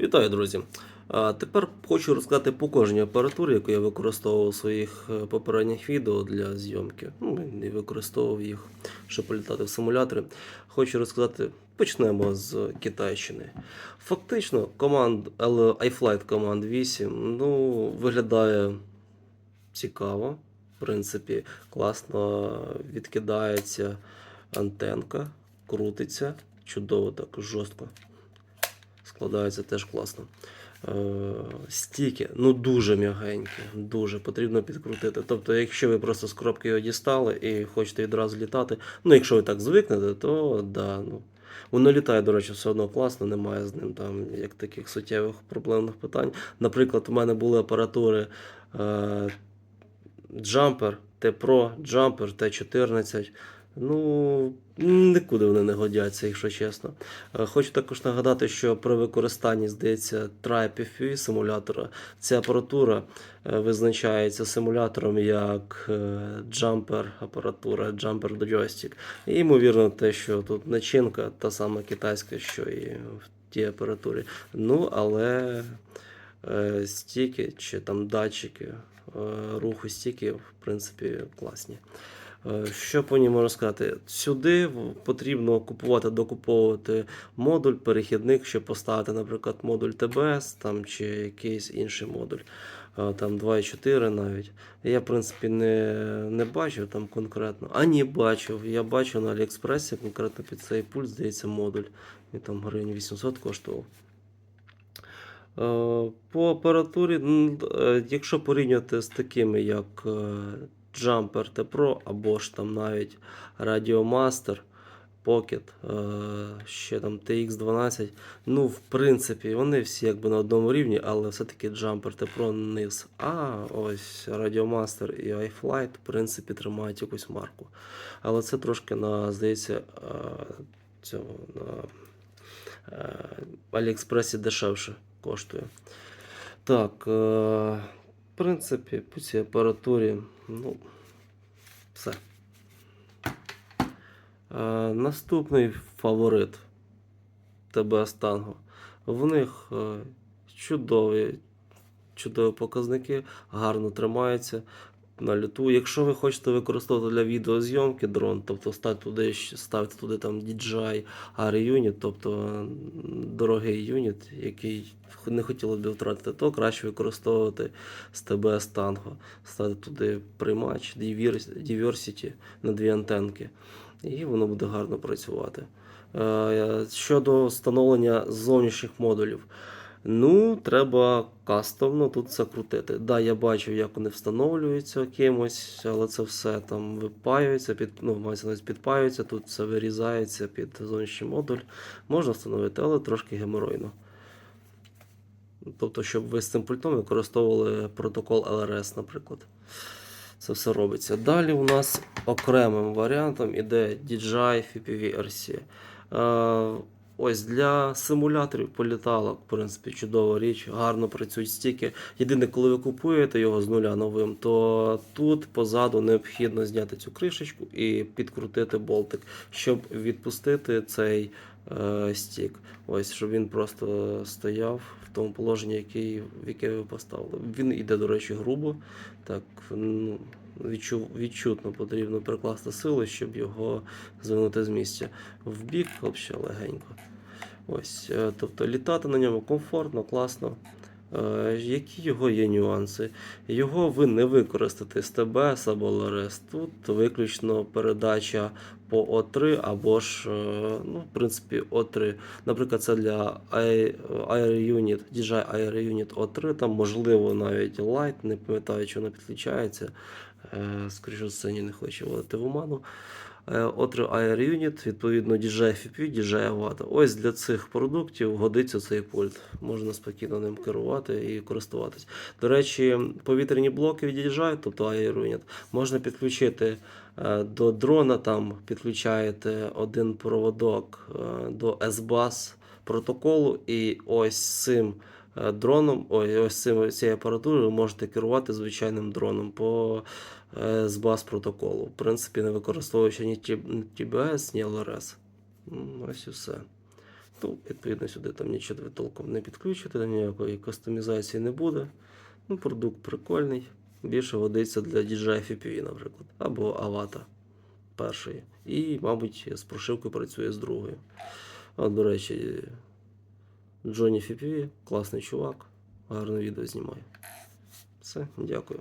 Вітаю, друзі! Тепер хочу розказати по кожній апаратурі, яку я використовував у своїх е, попередніх відео для зйомки. Ну, і використовував їх, щоб політати в симулятори. Хочу розказати, почнемо з Китайщини. Фактично, команд iFlight Command 8 ну, виглядає цікаво. В принципі, класно відкидається антенка, крутиться, чудово так, жорстко складається теж класно. Е, стіки, ну дуже м'ягенькі, дуже потрібно підкрутити. Тобто, якщо ви просто з коробки його дістали і хочете відразу літати, ну якщо ви так звикнете, то да, ну. Воно літає, до речі, все одно класно, немає з ним там як таких суттєвих проблемних питань. Наприклад, у мене були апаратури е, Jumper, T-Pro, Jumper, T14. Ну, нікуди вони не годяться, якщо чесно. Е, Хочу також нагадати, що при використанні, здається, Tribe FPV симулятора ця апаратура е, визначається симулятором як е, Jumper апаратура, Jumper до joystick. І ймовірно, те, що тут начинка та сама китайська, що і в тій апаратурі. Ну, але стіки чи там датчики руху стіків, в принципі, класні. Е, Що по ній можна сказати? Сюди потрібно купувати, докуповувати модуль, перехідник, щоб поставити, наприклад, модуль ТБС там, чи якийсь інший модуль, Е, там 2.4 навіть. Я, в принципі, не, не бачив там конкретно. А ні, бачив. Я бачив на Аліекспресі конкретно під цей пульт, здається, модуль. Він там гривень 800 коштував. Е, По апаратурі, якщо порівнювати з такими, як Jumper T Pro або ж там навіть Radiomaster Pocket, е, ще там TX12, ну, в принципі, вони всі якби на одному рівні, але все-таки Jumper T Pro низ. А ось Radiomaster і iFlight, в принципі, тримають якусь марку. Але це трошки на, здається, е, цього на е, Аліекспресі дешевше коштує. Так, принципі, по цій апаратурі, ну, все. Е, наступний фаворит ТБС Танго. В них е, чудові, чудові показники, гарно тримаються на люту. Якщо ви хочете використовувати для відеозйомки дрон, тобто ставте туди, ставте туди там DJI AR-юніт, тобто дорогий юніт, який не хотіли б втратити, то краще використовувати з TBS Tango. Ставити туди приймач Divers- Diversity на дві антенки, і воно буде гарно працювати. Е, Щодо встановлення зовнішніх модулів. Ну, треба кастомно тут все крутити. Да, я бачив, як вони встановлюються кимось, але це все там випаюється, під, ну, мається підпаюється, тут все вирізається під зовнішній модуль. Можна встановити, але трошки геморойно. Тобто, щоб ви з цим пультом використовували протокол LRS, наприклад. Це все робиться. Далі у нас окремим варіантом іде DJI FPV RC. Ось для симуляторів політалок, в принципі, чудова річ, гарно працюють стіки. Єдине, коли ви купуєте його з нуля новим, то тут позаду необхідно зняти цю кришечку і підкрутити болтик, щоб відпустити цей е, стік. Ось, щоб він просто стояв в тому положенні, який, в яке ви поставили. Він іде, до речі, грубо. Так, ну, відчу, відчутно потрібно прикласти сили, щоб його звинути з місця. В бік взагалі легенько. Ось, е, тобто літати на ньому комфортно, класно. Е, Які його є нюанси? Його ви не використаєте з ТБС або ЛРС. Тут виключно передача по О3 або ж, е, ну, в принципі, О3. Наприклад, це для Air Unit, DJI Air Unit O3, там можливо навіть Light, не пам'ятаю, чи воно підключається. Е, Скоріше за не хочу вводити в оману. Е, O3 Air Unit, відповідно DJI FPV, DJI Avata. Ось для цих продуктів годиться цей пульт. Можна спокійно ним керувати і користуватись. До речі, повітряні блоки від DJI, тобто Air Unit, можна підключити е, до дрона, там підключаєте один проводок е, до S-Bus протоколу, і ось цим е, дроном, ой, ось цією апаратурою ви можете керувати звичайним дроном по е, з баз протоколу. В принципі, не використовуючи ні TBS, ні LRS. Ось і все. Ну, відповідно, сюди там нічого ви толком не підключите, ніякої кастомізації не буде. Ну, продукт прикольний. Більше годиться для DJI FPV, наприклад, або Avata першої. І, мабуть, з прошивкою працює з другою. От, до речі, Джоні Фіпіві, класний чувак, гарне відео знімає. Все, дякую.